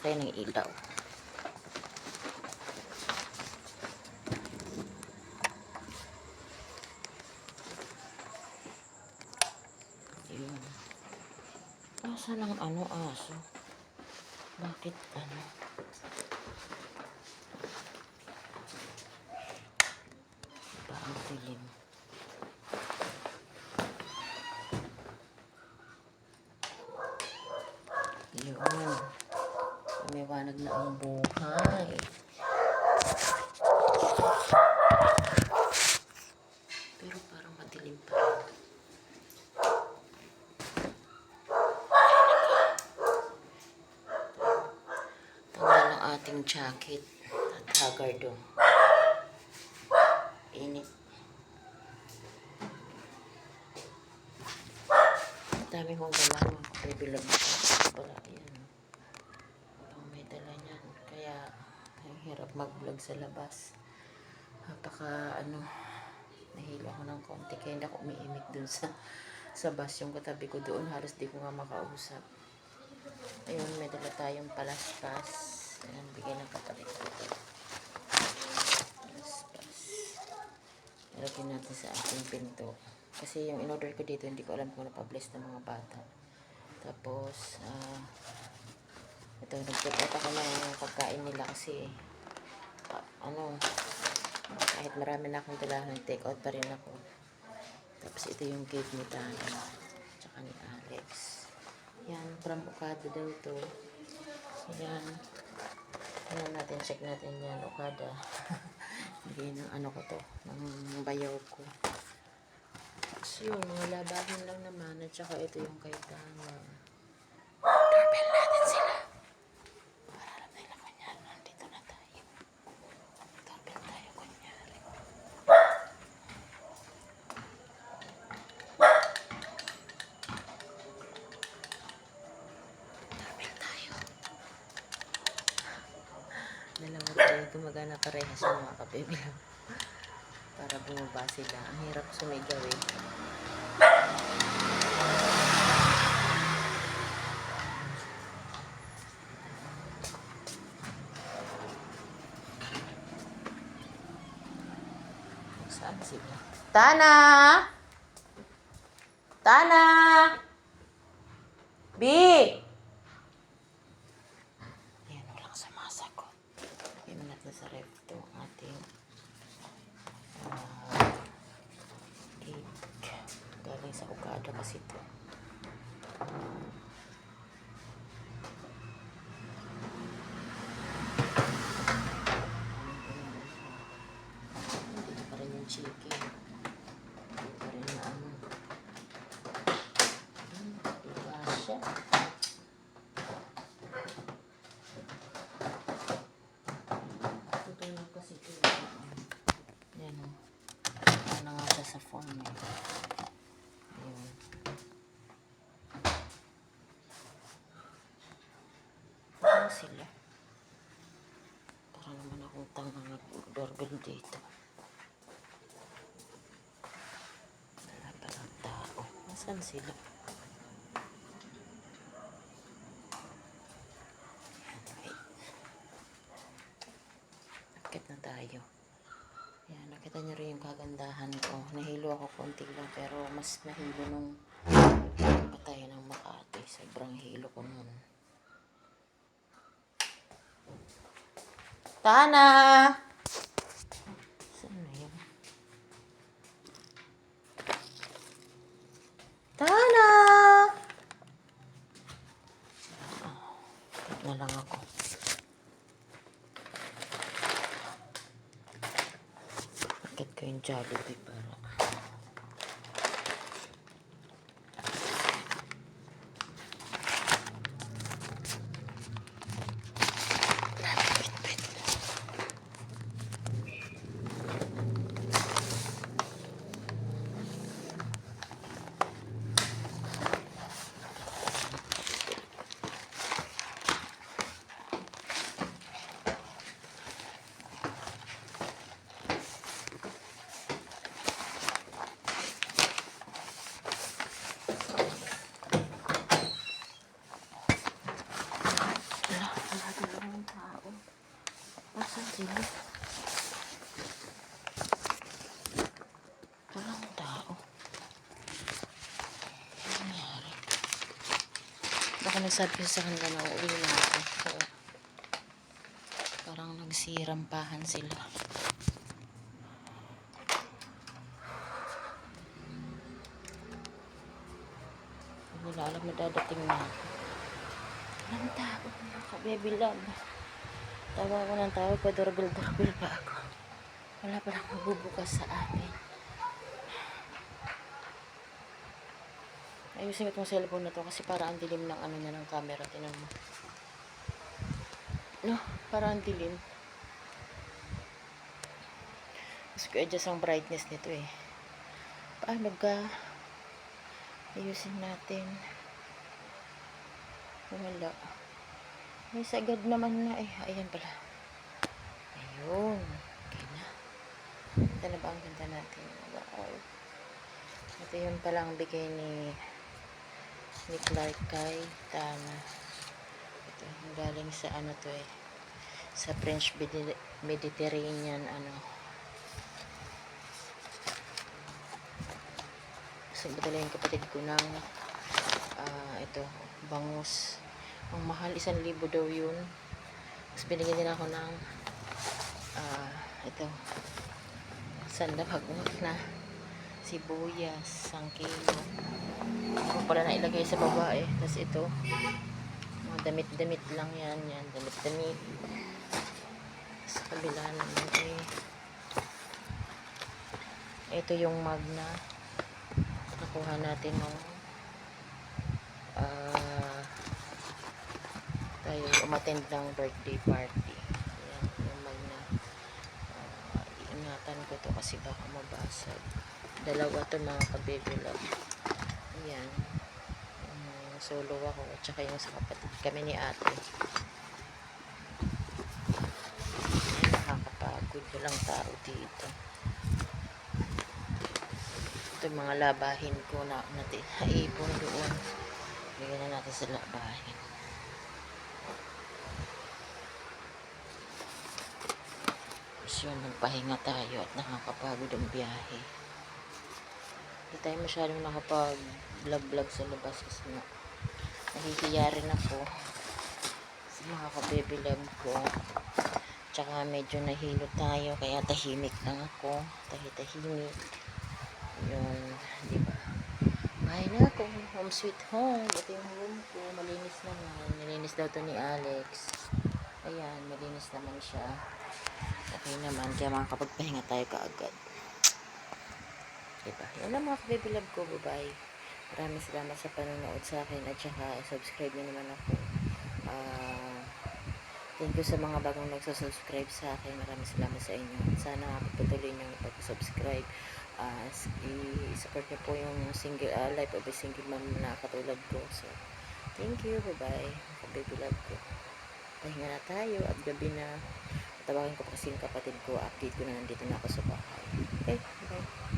tayo ng ilaw. Yun. Asa lang ano aso? Bakit ano? Parang dilim. Yun. Umiwanag na ang buhay. Pero parang madilim pa rin. Tanggal ang ating jacket at hagardo. Init. Ang dami kong dala. Bibilag ko pala. Ayan. Dala niyan. Kaya, ang hirap mag-vlog sa labas. Napaka, ano, nahilo ako ng konti. Kaya hindi ako umiimik dun sa sa bus yung katabi ko doon. Halos di ko nga makausap. Ayun, may dala tayong palaspas. Ayan, bigay ng katabi ko. Palaspas. Ilagay natin sa ating pinto. Kasi yung in-order ko dito, hindi ko alam kung napabless ng mga bata. Tapos, ah, ito, nag-take out ako ng pagkain nila kasi, ah, ano, kahit marami na akong dala, nag-take out pa rin ako. Tapos ito yung cake ni Tana, tsaka ni Alex. Yan, from Okada daw to. Yan. Yan natin, check natin yan, Okada. Hindi ng ano ko to, ng bayaw ko. Tapos yun, mga labahin lang naman. At saka ito yung kay Tana. Doorbell natin sila. Para alam nila kunyari, nandito na tayo. Doorbell tayo kunyari. Doorbell tayo. Tayo gumagana parehas yung mga kabibilang. Para bumaba sila. Ang hirap sumigaw eh. Saan sila? Tana! Tana! B! Ayan, walang sumasagot. Lagyan natin sa ref to ang ating ah, cake. Galing sa Okada kasi ito. Dito pa rin yung chicken. Dito pa rin yung ano. Hmm, diba siya? Tutulog kasi ito. Yan o. Ano na nga siya sa phone eh. Ayun. Ano sila? Para naman akong tanga nag-doorbell dito. Wala palang tao. Nasaan sila? Wait. Akit na tayo. Yan, nakita niyo rin yung kagandahan ko. Nahilo ako konti lang pero mas nahilo nung patay ng Makati. Sobrang hilo ko nun. Tana! Saan yun? Tana! Wait na lang ako. Bakit ko yung Jollibee para? Wait, wait. Wala talaga ng tao. Asan sila? Walang tao. Ano nangyari? Baka nagsabi sa kanila na uuwi na ako. Oo. Parang nagsirampahan sila. Wala alam na dadating na ako. Walang tao. Naka-baby love. Tawa ko ng tawag pa doorbell-doorbell pa ako. Wala pa lang mabubukas sa akin. Ayusin ko itong cellphone na to kasi para ang dilim ng ano niya ng camera. Tinan mo. No, para ang dilim. Mas ko adjust ang brightness nito eh. Paano ka? Ayusin natin. Wala. May sagad naman na eh. Ayan pala. Ayun. Okay na. Ito na ba ang ganda natin? Wow. Ito yun palang bigay ni ni Clark kay Tana. Ito, galing sa ano to eh. Sa French Medi- Mediterranean ano. Kasi padala yung kapatid ko ng ah, ito, bangus. Ang mahal, isang libo daw yun. Tapos binigyan din ako ng ah, ito, sandabag na sibuyas, isang kilo. Ako pala na ilagay sa baba eh. Tapos ito, mga damit-damit lang yan. Yan, damit-damit. Sa kabila naman eh. Ito yung mug na nakuha natin nung ah tayo umattend ng birthday party. Ayan, yung mug na ah, iingatan ko to kasi baka mabasag. Dalawa to mga ka-baby love. Ayan. Um, solo ako at saka yung sa kapatid kami ni ate. Ayan, nakakapagod. Walang tao dito. Ito mga labahin ko na natin haipon doon. Bigyan na natin sa labahin. Tapos yun, magpahinga tayo at nakakapagod ang biyahe. Hindi tayo masyadong nakapag-vlog-vlog sa labas kasi nga nahihiya rin ako sa mga ka-baby love ko. Tsaka medyo nahilo tayo kaya tahimik lang ako. Tahi-tahimik. Yun, di ba? Bahay na ako. Home sweet home. Ito yung room ko. Malinis naman. Nilinis daw to ni Alex. Ayan, malinis naman siya. Okay naman. Kaya makakapagpahinga tayo kaagad. Diba? Yan lang mga love ko. Bye-bye. Maraming salamat sa panonood sa akin at saka subscribe nyo naman ako. Ah, thank you sa mga bagong nagsasubscribe sa akin. Maraming salamat sa inyo. Sana patuloy nyo pag-subscribe. S- i-support nyo po yung single, ah, life of a single mom na katulad ko. So, thank you. Bye-bye. Love ko. Pahinga na tayo at gabi na. Tawagin ko pa kasi yung kapatid ko. Update ko na nandito na ako sa bahay. Okay? Bye.